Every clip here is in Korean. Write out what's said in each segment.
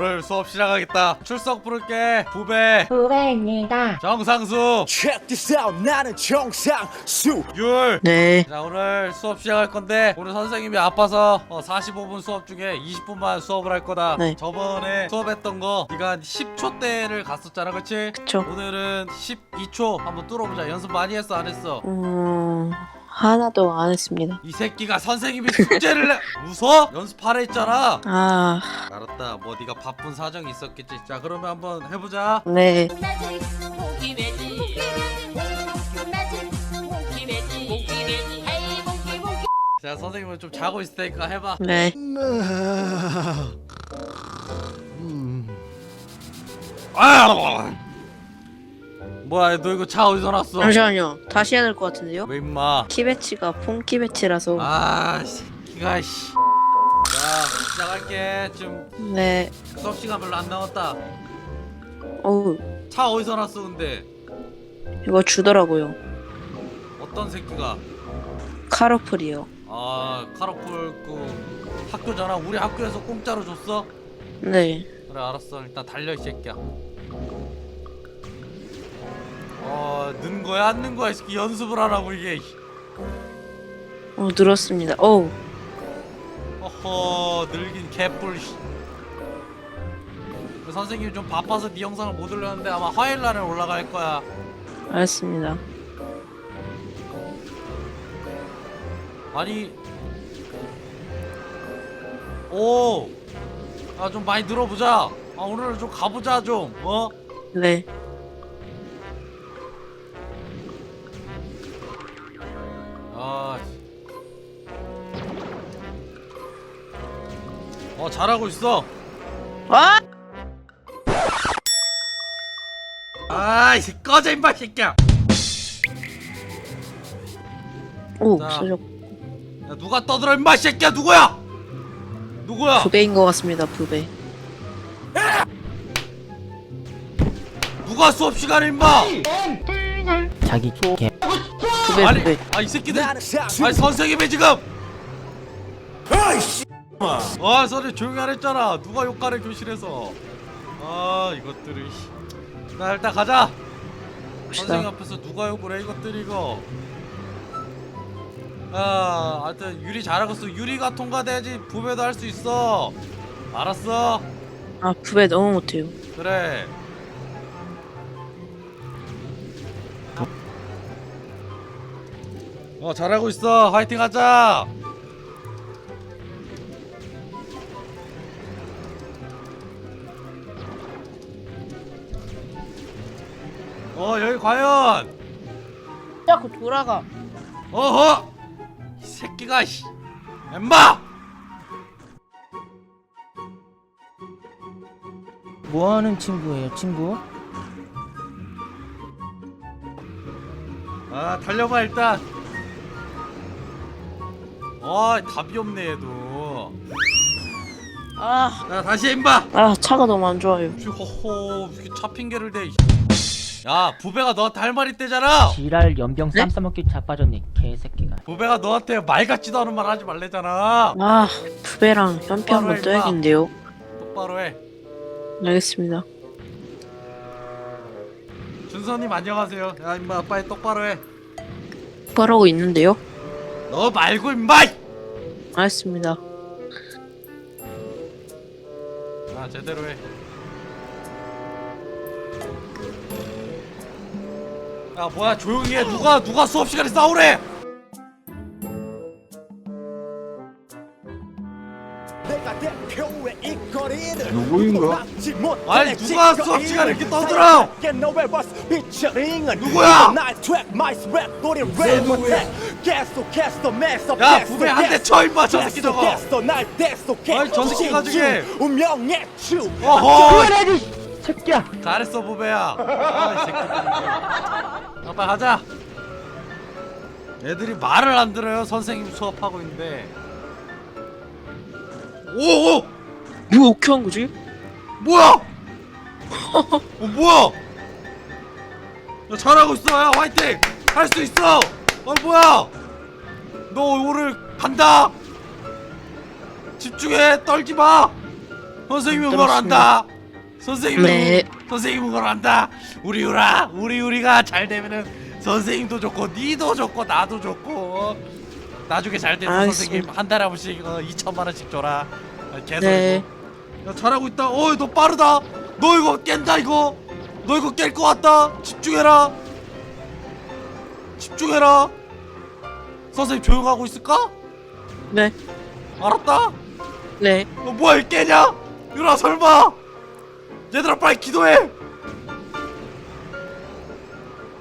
오늘 수업 시작하겠다 출석 부를게 부배 후배입니다. 정상수 Check this out 나는 정상수 율 네. 자 오늘 수업 시작할 건데 오늘 선생님이 아파서 어, 45분 수업 중에 20분만 수업을 할 거다 네. 저번에 수업했던 거 네가 한 10초대를 갔었잖아 그치? 그쵸. 오늘은 12초 한번 뚫어보자 연습 많이 했어 안 했어? 음, 하나도 안 했습니다. 이 새끼가 선생님이 숙제를 내 웃어? 연습하라 했잖아 아, 알았다 뭐 네가 바쁜 사정이 있었겠지 자 그러면 한번 해보자 네. 자 선생님은 좀 자고 있을 테니까 해봐 네. 아 뭐야 너 이거 차 어디서 났어? 잠시만요. 다시 해야 될 것 같은데요? 왜 임마 키배치가 폰 키 배치라서. 아 새끼가 씨. 자 시작할게 지금 네. 수업 시간 별로 안 남았다 어우, 차 어디서 났어 근데 이거 주더라고요. 어떤 새끼가 카로플이요. 아 카로풀 그 학교 전화 우리 학교에서 공짜로 줬어? 네. 그래 알았어 일단 달려 이 새끼야 어, 는 거야 안 는 거야 이 새끼 연습을 하라고 이게 어, 늘었습니다. 어우, 어허 늙긴 개뿔 씨. 그 선생님이 좀 바빠서 네 영상을 못 올렸는데 아마 화요일 날에 올라갈 거야 알았습니다. 아니 오! 아좀 많이 늘어보자 아 오늘은 좀 가보자 좀 어? 네. 어 잘하고 있어 아! 아이 새 꺼져 임마 이 새끼야 오, 자. 없어졌. 야 누가 떠들어 임마 이 새끼야 누구야 누구야 부배인 것 같습니다, 부배. 누가 수업 시간에 임마 자기 개 부배, 아니 부배. 아이 새끼들 아니 선생님이 지금 아이씨 아 선생님 조용히 하랬잖아. 누가 욕하래 교실에서. 아 이것들이. 씨. 나 일단 가자. 선생님 봅시다. 앞에서 누가 욕을 해 이것들 이거. 아 하여튼 유리 잘하고 있어. 유리가 통과돼야지 부배도 할 수 있어. 알았어? 아, 부배 너무 못해요. 그래. 어 잘하고 있어. 화이팅 하자 어 여기 과연 자꾸 돌아가. 어허 이 새끼가 씨 엠마 뭐 하는 친구예요 친구? 아 달려봐 일단 어 답이 없네 얘도 아, 자 다시 해, 임마 아, 차가 너무 안 좋아요. 허허 이렇게 차 핑계를 대. 야 부배가 너한테 할말 있대잖아. 지랄 연병 네? 쌈 싸먹기 자빠졌네 개새끼가 부배가 너한테 말 같지도 않은 말 하지 말래잖아. 아, 부배랑 현피 한번. 떠야겠는데요. 똑바로 해. 알겠습니다. 준서님 안녕하세요. 야 임마 빨리 똑바로 해. 바라고 있는데요. 너 말고 임마. 알겠습니다. 아 제대로 해. 야 뭐야 조용히 해. 누가 누가 수업 시간에 싸우래? 내가 대표의 이 거리를 누구인가? 아니, 누가 수업 시간에 이렇게 떠들어? 누구야? 야, 부배 한대 쳐, 임마, 저 새끼 저거. 아이, 저 새끼 추 어허. 새끼야 잘했어 부배야. 아이 새끼들. 아 빨리 가자. 애들이 말을 안 들어요. 선생님 수업하고 있는데. 오오 뭐 어떻게 한 거지? 뭐야? 어 뭐야? 야 잘하고 있어. 야 화이팅. 할 수 있어. 어 뭐야? 너 오늘 간다. 집중해. 떨지 마. 선생님은 뭘 안다. 선생님은 네. 선생님은 걸 안다. 우리 유라, 우리 유리가 잘 되면은 선생님도 좋고 니도 좋고 나도 좋고 어? 나중에 잘 되는 알겠습니다. 선생님 한 달에 한 번씩 어, 2천만 원씩 줘라. 어, 계속. 네. 야 잘하고 있다. 어이 너 빠르다. 너 이거 깬다 이거. 너 이거 깰 것 같다. 집중해라. 집중해라. 선생님 조용하고 있을까? 네. 알았다. 네. 너 뭐야 이 깨냐? 유라 설마. 얘들아 빨리 기도해.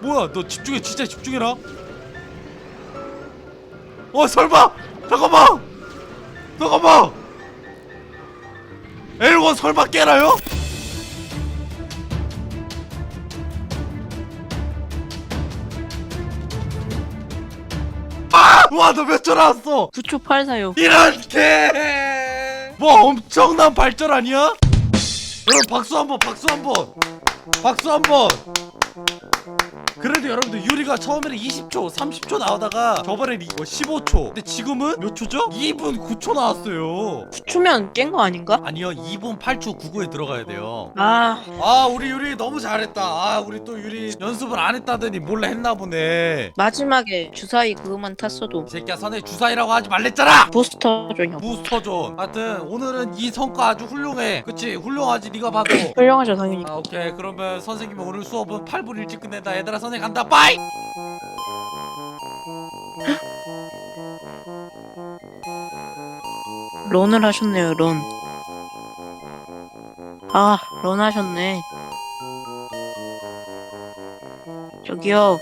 뭐야 너 집중해 진짜 집중해라. 어 설마 잠깐만 잠깐만 L1 설마 깨나요? 아! 와너 몇 초 나왔어 9초 84요. 이런 개! 뭐 엄청난 발전 아니야? 여러분 박수 한번 박수 한번. 박수 한번 그래도 여러분들 유리가 처음에는 20초 30초 나오다가 저번엔 이거 15초. 근데 지금은 몇 초죠? 2분 9초 나왔어요. 9초면 깬 거 아닌가? 아니요 2분 8초 99에 들어가야 돼요. 아, 아 우리 유리 너무 잘했다. 아 우리 또 유리 연습을 안 했다더니 몰래 했나 보네. 마지막에 주사위 그것만 탔어도. 이 새끼야 선생 주사위라고 하지 말랬잖아! 부스터존이요. 부스터존. 하여튼 오늘은 이 성과 아주 훌륭해. 그치? 훌륭하지 네가 봐도. 훌륭하죠, 당연히. 아 오케이. 그러면 선생님이 오늘 수업은 8분 일찍 끝낸다. 얘들아 선 생님 간다 빠이 런을 하셨네요, 런. 아, 런 하셨네. 저기요,